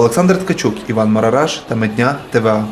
Олександр Ткачук, Іван Марараш та Медня ТВА.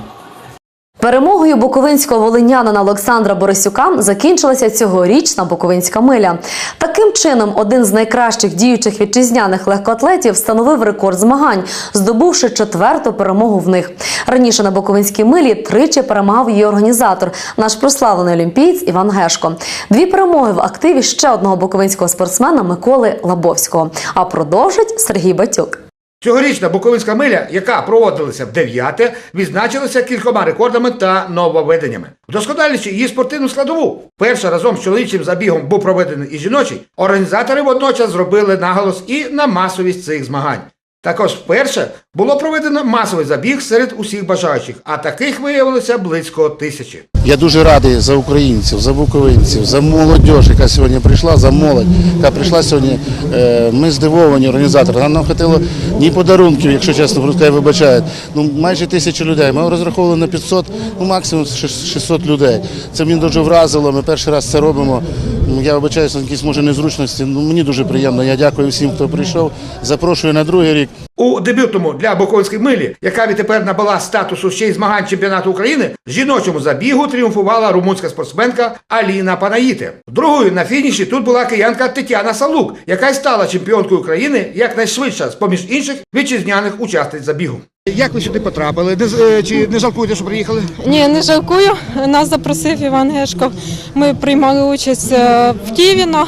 Перемогою буковинського волинянина Олександра Борисюка закінчилася цьогорічна Буковинська миля. Таким чином, один з найкращих діючих вітчизняних легкоатлетів встановив рекорд змагань, здобувши четверту перемогу в них. Раніше на Буковинській милі тричі перемагав її організатор, наш прославлений олімпієць Іван Гешко. Дві перемоги в активі ще одного буковинського спортсмена Миколи Лабовського. А продовжить Сергій Батюк. Цьогорічна Буковинська миля, яка проводилася в дев'яте, відзначилася кількома рекордами та нововведеннями. Вдосконалюючи її спортивну складову. Перша разом з чоловічим забігом був проведений і жіночий. Організатори водночас зробили наголос і на масовість цих змагань. Також вперше було проведено масовий забіг серед усіх бажаючих, а таких виявилося близько тисячі. Я дуже радий за українців, за буковинців, за молодь, яка сьогодні прийшла, за молодь, яка прийшла сьогодні. Е, Ми здивовані організатори. Нам хватило ні подарунків, якщо чесно, хай вибачають. Ну майже тисячу людей. Ми розраховували на 500, ну максимум 600 людей. Це мені дуже вразило. Ми перший раз це робимо. Я вибачаюся, якісь може незручності. Ну мені дуже приємно. Я дякую всім, хто прийшов. Запрошую на другий рік. У дебютному для Буковинської милі, яка відтепер набула статусу ще й змагань чемпіонату України, в жіночому забігу тріумфувала румунська спортсменка Аліна Панаїте. Другою на фініші тут була киянка Тетяна Салук, яка й стала чемпіонкою України якнайшвидше з поміж інших вітчизняних учасниць забігу. Як ви сюди потрапили? Чи не жалкуєте, що приїхали? Ні, не жалкую. Нас запросив Іван Гешко. Ми приймали участь е, в Києві на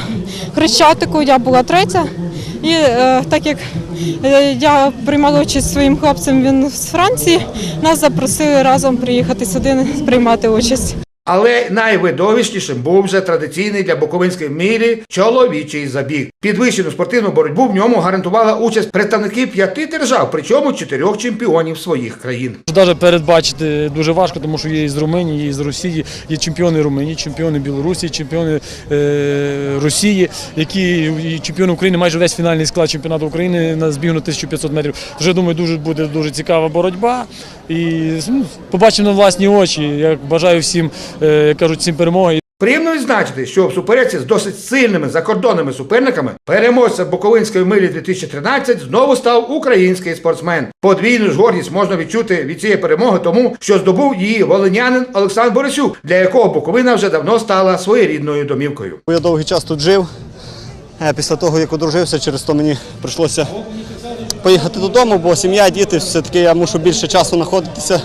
Хрещатику. Я була третя. І е, так як е, я приймала участь своїм хлопцем, він з Франції, нас запросили разом приїхати сюди приймати участь. Але найвидовищнішим був вже традиційний для Буковинської мірі чоловічий забіг. Підвищену спортивну боротьбу в ньому гарантувала участь представників п'яти держав, причому чотирьох чемпіонів своїх країн. Навіть передбачити дуже важко, тому що є із Румунії, є із Росії, є чемпіони Румунії, чемпіони Білорусі, чемпіони е, Росії, які чемпіони України, майже весь фінальний склад чемпіонату України на збігу на 1500 метрів. Я думаю, дуже буде дуже цікава боротьба. І ну, побачимо на власні очі. Я бажаю всім, як кажуть, всім перемоги. Приємно відзначити, що в суперечці з досить сильними закордонними суперниками переможцем Буковинської милі 2013 знову став український спортсмен. Подвійну ж гордість можна відчути від цієї перемоги, тому що здобув її волинянин Олександр Борисюк, для якого Буковина вже давно стала своєрідною домівкою. Я довгий час тут жив. Е, Після того, як одружився, через то мені прийшлося поїхати додому, бо сім'я, діти, все-таки я мушу більше часу знаходитися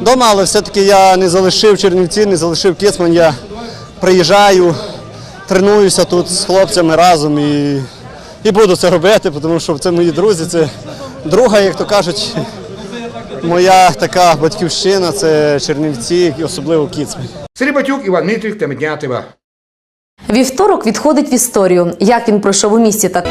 вдома, але все-таки я не залишив Чернівці, не залишив Кіцман. Я приїжджаю, тренуюся тут з хлопцями разом і, і буду це робити, тому що це мої друзі, це друга, як то кажуть, моя така батьківщина, це Чернівці, і особливо Кіцман. Сергій Батюк, Іван Мітрик, Темедня ТВ. Вівторок відходить в історію. Як він пройшов у місті, так